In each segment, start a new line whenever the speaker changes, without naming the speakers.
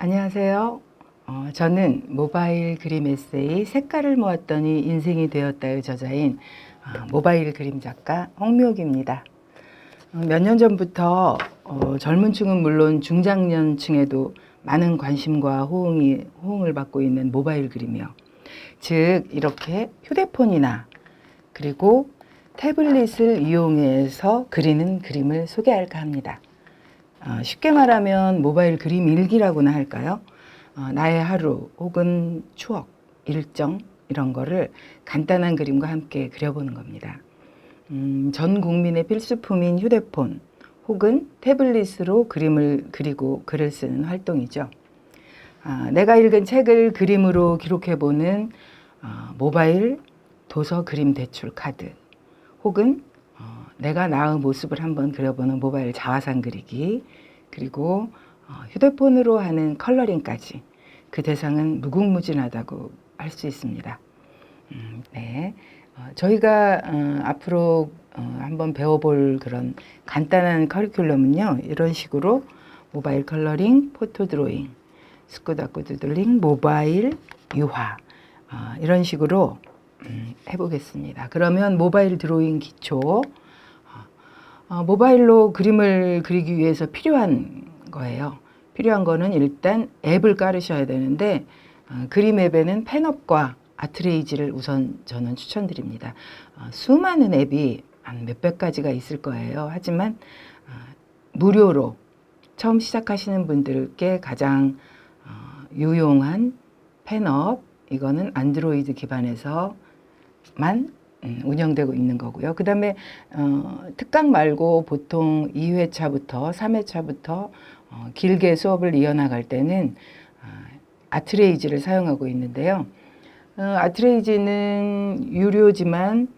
안녕하세요. 어, 저는 모바일 그림 에세이 색깔을 모았더니 인생이 되었다의 저자인 어, 모바일 그림 작가 홍미옥입니다. 어, 몇년 전부터 어, 젊은 층은 물론 중장년 층에도 많은 관심과 호응이, 호응을 받고 있는 모바일 그림이요. 즉 이렇게 휴대폰이나 그리고 태블릿을 이용해서 그리는 그림을 소개할까 합니다. 어, 쉽게 말하면 모바일 그림 일기라고나 할까요? 어, 나의 하루 혹은 추억, 일정 이런 거를 간단한 그림과 함께 그려보는 겁니다. 음, 전 국민의 필수품인 휴대폰 혹은 태블릿으로 그림을 그리고 글을 쓰는 활동이죠. 아, 내가 읽은 책을 그림으로 기록해보는 어, 모바일 도서 그림 대출 카드 혹은 어, 내가 나의 모습을 한번 그려보는 모바일 자화상 그리기 그리고 어, 휴대폰으로 하는 컬러링까지 그 대상은 무궁무진하다고 할 수 있습니다. 음, 네. 어, 저희가 어, 앞으로 어, 한번 배워볼 그런 간단한 커리큘럼은요 이런 식으로 모바일 컬러링, 포토 드로잉, 스쿠다쿠 두들링, 모바일 유화 어, 이런 식으로 음, 해보겠습니다. 그러면 모바일 드로잉 기초 어, 모바일로 그림을 그리기 위해서 필요한 거예요. 필요한 거는 일단 앱을 깔으셔야 되는데 어, 그림 앱에는 펜업과 아트레이지를 우선 저는 추천드립니다. 어, 수많은 앱이 한 몇백 가지가 있을 거예요. 하지만 어, 무료로 처음 시작하시는 분들께 가장 어, 유용한 펜업 이거는 안드로이드 기반에서만 음, 운영되고 있는 거고요. 그 다음에 어, 특강 말고 보통 2회차부터 3회차부터 어, 길게 수업을 이어나갈 때는 어, 아트레이지를 사용하고 있는데요. 어, 아트레이지는 유료지만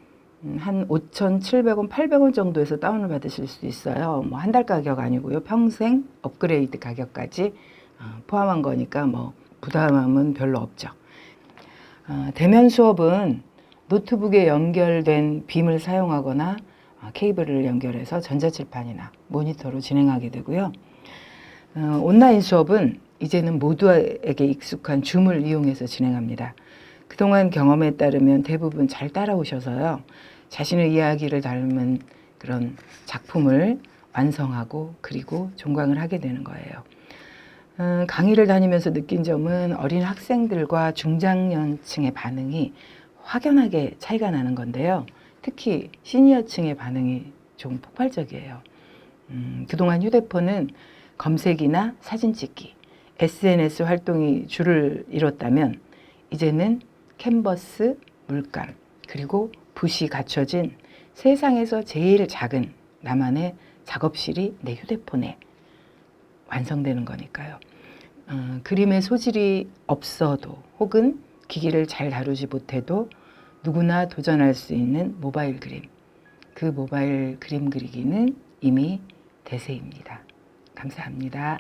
음, 한 5,700원, 800원 정도에서 다운을 받으실 수 있어요. 뭐 한 달 가격 아니고요. 평생 업그레이드 가격까지 어, 포함한 거니까 뭐 부담은 별로 없죠. 어, 대면 수업은 노트북에 연결된 빔을 사용하거나 어, 케이블을 연결해서 전자칠판이나 모니터로 진행하게 되고요. 어, 온라인 수업은 이제는 모두에게 익숙한 줌을 이용해서 진행합니다. 그동안 경험에 따르면 대부분 잘 따라오셔서요. 자신의 이야기를 닮은 그런 작품을 완성하고 그리고 종강을 하게 되는 거예요. 음, 강의를 다니면서 느낀 점은 어린 학생들과 중장년층의 반응이 확연하게 차이가 나는 건데요. 특히 시니어층의 반응이 좀 폭발적이에요. 음, 그동안 휴대폰은 검색이나 사진 찍기, SNS 활동이 주를 이뤘다면 이제는 캔버스, 물감, 그리고 붓이 갖춰진 세상에서 제일 작은 나만의 작업실이 내 휴대폰에 완성되는 거니까요. 어, 그림의 소질이 없어도 혹은 기기를 잘 다루지 못해도 누구나 도전할 수 있는 모바일 그림. 그 모바일 그림 그리기는 이미 대세입니다. 감사합니다.